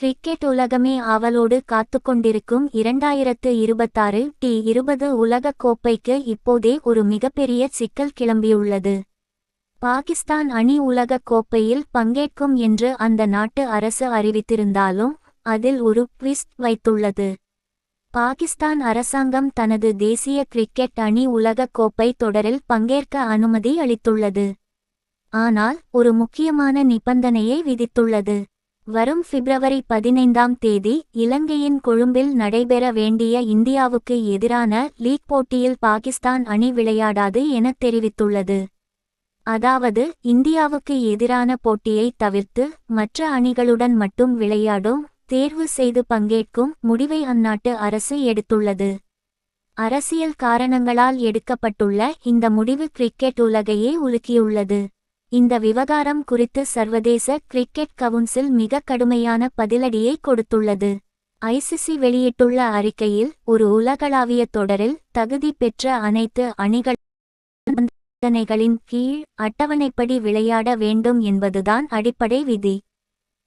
Cricket உலகமே ஆவலோடு காத்துக்கொண்டிருக்கும் இரண்டாயிரத்து இருபத்தாறு டி இருபது உலகக் கோப்பைக்கு இப்போதே ஒரு மிகப்பெரிய சிக்கல் கிளம்பியுள்ளது. பாகிஸ்தான் அணி உலகக் கோப்பையில் பங்கேற்கும் என்று அந்த நாட்டு அரசு அறிவித்திருந்தாலும் அதில் ஒரு ட்விஸ்ட் வைத்துள்ளது. பாகிஸ்தான் அரசாங்கம் தனது தேசிய கிரிக்கெட் அணி உலகக் கோப்பை தொடரில் பங்கேற்க அனுமதி அளித்துள்ளது. ஆனால் ஒரு முக்கியமான நிபந்தனையை விதித்துள்ளது. வரும் பிப்ரவரி பதினைந்தாம் தேதி இலங்கையின் கொழும்பில் நடைபெற வேண்டிய இந்தியாவுக்கு எதிரான லீக் போட்டியில் பாகிஸ்தான் அணி விளையாடாது என தெரிவித்துள்ளது. அதாவது இந்தியாவுக்கு எதிரான போட்டியை தவிர்த்து மற்ற அணிகளுடன் மட்டும் விளையாடும் தேர்வு செய்து பங்கேற்கும் முடிவை அந்நாட்டு அரசு எடுத்துள்ளது. அரசியல் காரணங்களால் எடுக்கப்பட்டுள்ள இந்த முடிவு கிரிக்கெட் உலகையே உலுக்கியுள்ளது. இந்த விவகாரம் குறித்து சர்வதேச கிரிக்கெட் கவுன்சில் மிக கடுமையான பதிலடியை கொடுத்துள்ளது. ஐசிசி வெளியிட்டுள்ள அறிக்கையில் ஒரு உலகளாவிய தொடரில் தகுதி பெற்ற அனைத்து அணிகள் நிபந்தனைகளின் கீழ் அட்டவணைப்படி விளையாட வேண்டும் என்பதுதான் அடிப்படை விதி.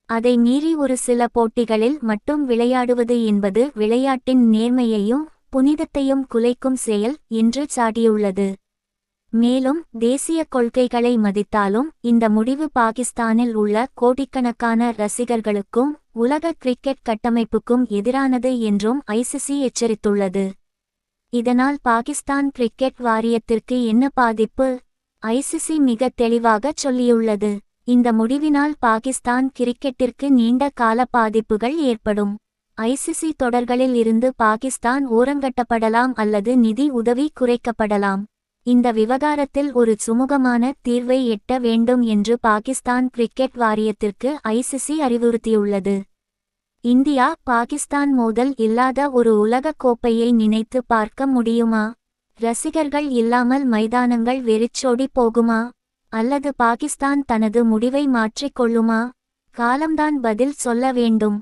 அதை மீறி ஒரு சில போட்டிகளில் மட்டும் விளையாடுவது என்பது விளையாட்டின் நேர்மையையும் புனிதத்தையும் குலைக்கும் செயல் என்று சாட்டியுள்ளது. மேலும் தேசிய கொள்கைகளை மதித்தாலும் இந்த முடிவு பாகிஸ்தானில் உள்ள கோடிக்கணக்கான ரசிகர்களுக்கும் உலக கிரிக்கெட் கட்டமைப்புக்கும் எதிரானது என்றும் ஐசிசி எச்சரித்துள்ளது. இதனால் பாகிஸ்தான் கிரிக்கெட் வாரியத்திற்கு என்ன பாதிப்பு? ஐசிசி மிக தெளிவாகச் சொல்லியுள்ளது. இந்த முடிவினால் பாகிஸ்தான் கிரிக்கெட்டிற்கு நீண்ட கால பாதிப்புகள் ஏற்படும். ஐசிசி தொடர்களில் இருந்து பாகிஸ்தான் ஓரங்கட்டப்படலாம் அல்லது நிதி உதவி குறைக்கப்படலாம். இந்த விவகாரத்தில் ஒரு சுமூகமான தீர்வை எட்ட வேண்டும் என்று பாகிஸ்தான் கிரிக்கெட் வாரியத்திற்கு ஐசிசி அறிவுறுத்தியுள்ளது. இந்தியா பாகிஸ்தான் மோதல் இல்லாத ஒரு உலகக் கோப்பையை நினைத்து பார்க்க முடியுமா? ரசிகர்கள் இல்லாமல் மைதானங்கள் வெறிச்சோடி போகுமா? அல்லது பாகிஸ்தான் தனது முடிவை மாற்றிக்கொள்ளுமா காலம்தான் பதில் சொல்ல வேண்டும்.